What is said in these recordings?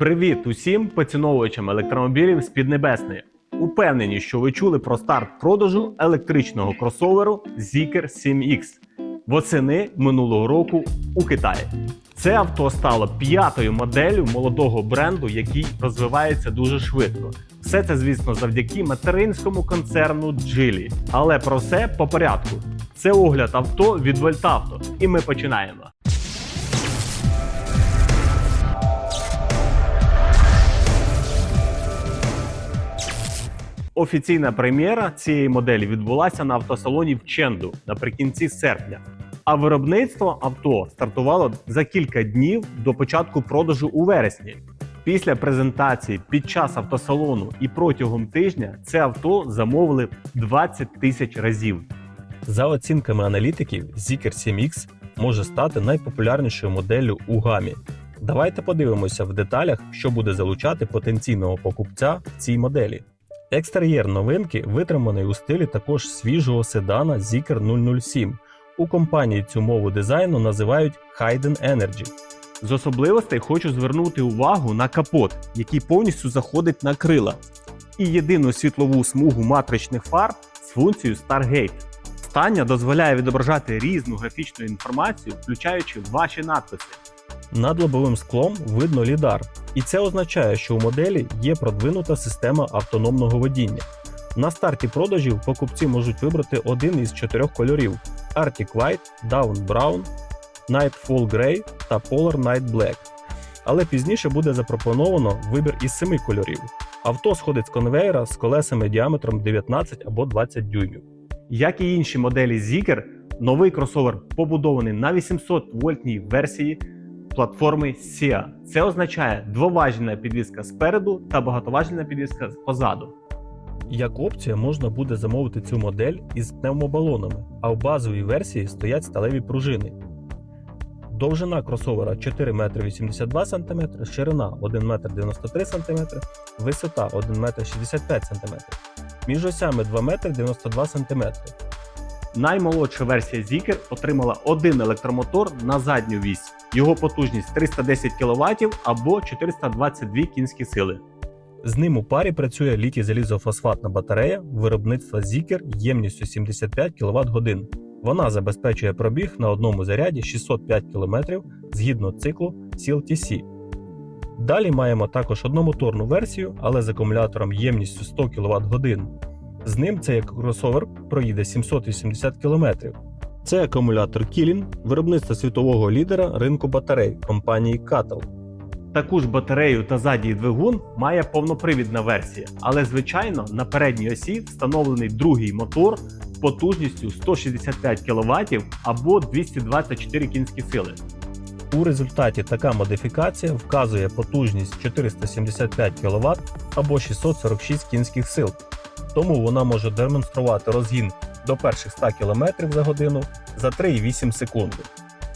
Привіт усім поціновувачам електромобілів з Піднебесної. Упевнені, що ви чули про старт продажу електричного кросоверу Zeekr 7X восени минулого року у Китаї. Це авто стало п'ятою моделлю молодого бренду, який розвивається дуже швидко. Все це, звісно, завдяки материнському концерну Geely. Але про все по порядку. Це огляд авто від Вольтавто, і ми починаємо. Офіційна прем'єра цієї моделі відбулася на автосалоні в Ченду наприкінці серпня. А виробництво авто стартувало за кілька днів до початку продажу у вересні. Після презентації під час автосалону і протягом тижня це авто замовили 20 тисяч разів. За оцінками аналітиків, Zeekr 7X може стати найпопулярнішою моделлю у гамі. Давайте подивимося в деталях, що буде залучати потенційного покупця в цій моделі. Екстер'єр новинки витриманий у стилі також свіжого седана Zeekr 007. У компанії цю мову дизайну називають Hayden Energy. З особливостей хочу звернути увагу на капот, який повністю заходить на крила, і єдину світлову смугу матричних фар з функцією Stargate. Стання дозволяє відображати різну графічну інформацію, включаючи ваші надписи. Над лобовим склом видно лідар, і це означає, що у моделі є продвинута система автономного водіння. На старті продажів покупці можуть вибрати один із чотирьох кольорів: Arctic White, Down Brown, Nightfall Grey та Polar Night Black. Але пізніше буде запропоновано вибір із семи кольорів. Авто сходить з конвейера з колесами діаметром 19 або 20 дюймів. Як і інші моделі Zeekr, новий кросовер побудований на 800 вольтній версії платформи SIA. Це означає двоважільна підвізка спереду та багатоважільна підвізка позаду. Як опція можна буде замовити цю модель із пневмобалонами, а в базовій версії стоять сталеві пружини. Довжина кросовера 4 метри 82 см, ширина 1 метр 93 см, висота 1 метр 65 см. Між осями 2 метри 92 см. Наймолодша версія Zeekr отримала один електромотор на задню вісь. Його потужність 310 кВт або 422 кінські сили. З ним у парі працює літій залізофосфатна батарея виробництва Zeekr ємністю 75 кВт годин. Вона забезпечує пробіг на одному заряді 605 км згідно циклу CLTC. Далі маємо також одномоторну версію, але з акумулятором ємністю 100 кВт годин. З ним цей кросовер проїде 780 км. Це акумулятор Кілін, виробництва світового лідера ринку батарей компанії Cattle. Таку ж батарею та задній двигун має повнопривідна версія, але звичайно на передній осі встановлений другий мотор потужністю 165 кВт або 224 кінські сили. У результаті така модифікація вказує потужність 475 кВт або 646 кінських сил, тому вона може демонструвати розгін до перших 100 км за годину за 3,8 секунди.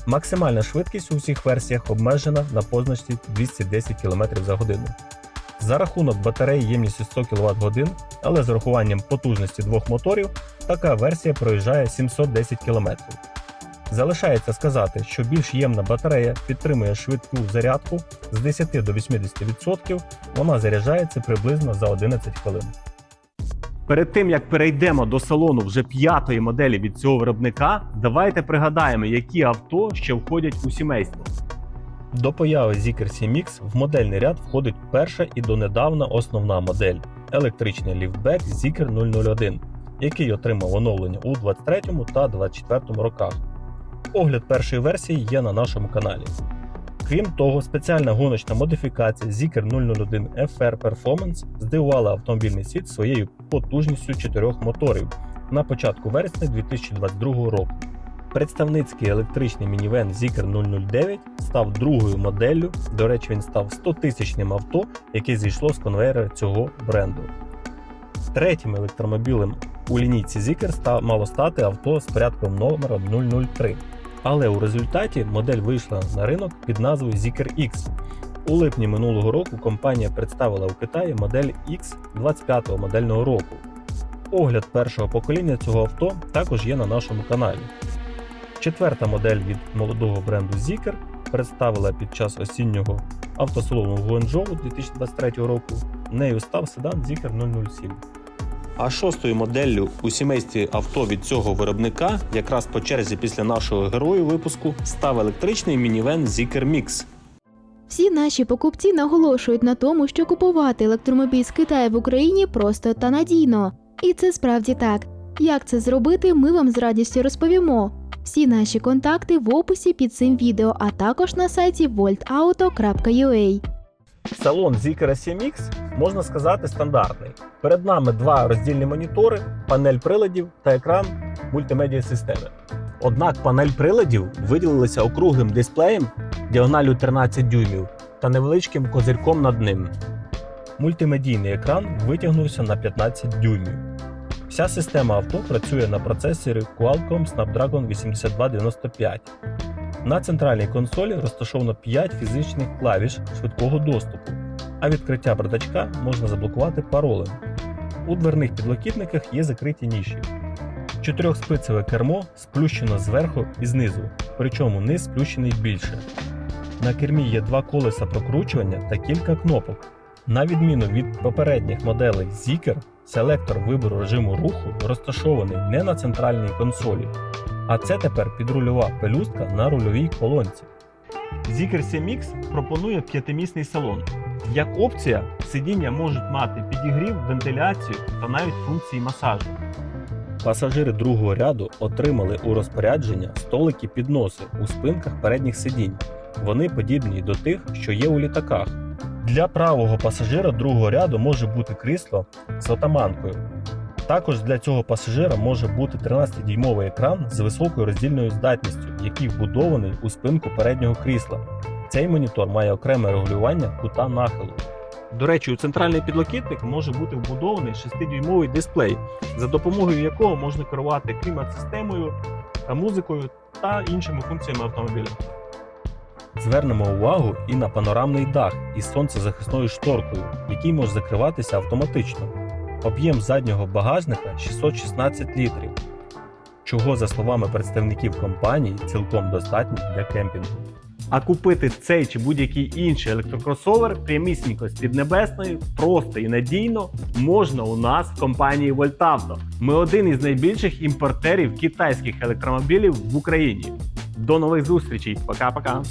Максимальна швидкість у всіх версіях обмежена на позначці 210 км за годину. За рахунок батареї ємністю 100 кВт годин, але з урахуванням потужності двох моторів, така версія проїжджає 710 км. Залишається сказати, що більш ємна батарея підтримує швидку зарядку з 10 до 80%, вона заряджається приблизно за 11 хвилин. Перед тим як перейдемо до салону вже п'ятої моделі від цього виробника, давайте пригадаємо, які авто ще входять у сімейство. До появи Zeekr 7X в модельний ряд входить перша і донедавна основна модель електричний ліфтбек Zeekr 001, який отримав оновлення у 23 та 24 роках. Огляд першої версії є на нашому каналі. Крім того, спеціальна гоночна модифікація Zeekr 001 FR Performance здивувала автомобільний світ своєю потужністю чотирьох моторів на початку вересня 2022 року. Представницький електричний мінівен Zeekr 009 став другою моделлю. До речі, він став 100-тисячним авто, яке зійшло з конвейера цього бренду. Третім електромобілем у лінійці Zeekr ста- мало стати авто з порядком номера 003. Але у результаті модель вийшла на ринок під назвою Zeekr X. У липні минулого року компанія представила у Китаї модель X 25-го модельного року. Огляд першого покоління цього авто також є на нашому каналі. Четверта модель від молодого бренду Zeekr представила під час осіннього автосалону Гуанчжоу 2023 року. Нею став седан Zeekr 007. А шостою моделлю у сімействі авто від цього виробника, якраз по черзі після нашого герою випуску, став електричний мінівен Zeekr Mix. Всі наші покупці наголошують на тому, що купувати електромобіль з Китаю в Україні просто та надійно. І це справді так. Як це зробити, ми вам з радістю розповімо. Всі наші контакти в описі під цим відео, а також на сайті voltauto.ua. Салон Zeekr 7X можна сказати стандартний. Перед нами два роздільні монітори, панель приладів та екран мультимедіа системи. Однак панель приладів виділилася округлим дисплеєм діагоналю 13 дюймів та невеличким козирком над ним. Мультимедійний екран витягнувся на 15 дюймів. Вся система авто працює на процесорі Qualcomm Snapdragon 8295. На центральній консолі розташовано 5 фізичних клавіш швидкого доступу, а відкриття бардачка можна заблокувати паролем. У дверних підлокітниках є закриті ніші. Чотирьохспицеве кермо сплющено зверху і знизу, причому низ сплющений більше. На кермі є два колеса прокручування та кілька кнопок. На відміну від попередніх моделей Zeekr, селектор вибору режиму руху розташований не на центральній консолі, а це тепер підрульова пелюстка на рульовій колонці. Zeekr 7X пропонує п'ятимісний салон. Як опція, сидіння можуть мати підігрів, вентиляцію та навіть функції масажу. Пасажири другого ряду отримали у розпорядження столики підноси у спинках передніх сидінь. Вони подібні до тих, що є у літаках. Для правого пасажира другого ряду може бути крісло з отаманкою. Також для цього пасажира може бути 13-дюймовий екран з високою роздільною здатністю, який вбудований у спинку переднього крісла. Цей монітор має окреме регулювання кута нахилу. До речі, у центральний підлокітник може бути вбудований 6-дюймовий дисплей, за допомогою якого можна керувати клімат-системою, музикою та іншими функціями автомобіля. Звернемо увагу і на панорамний дах із сонцезахисною шторкою, який може закриватися автоматично. Об'єм заднього багажника 616 літрів, чого, за словами представників компанії, цілком достатньо для кемпінгу. А купити цей чи будь-який інший електрокросовер прямісінько з Піднебесної просто і надійно можна у нас в компанії Voltavto. Ми один із найбільших імпортерів китайських електромобілів в Україні. До нових зустрічей. Пока-пока.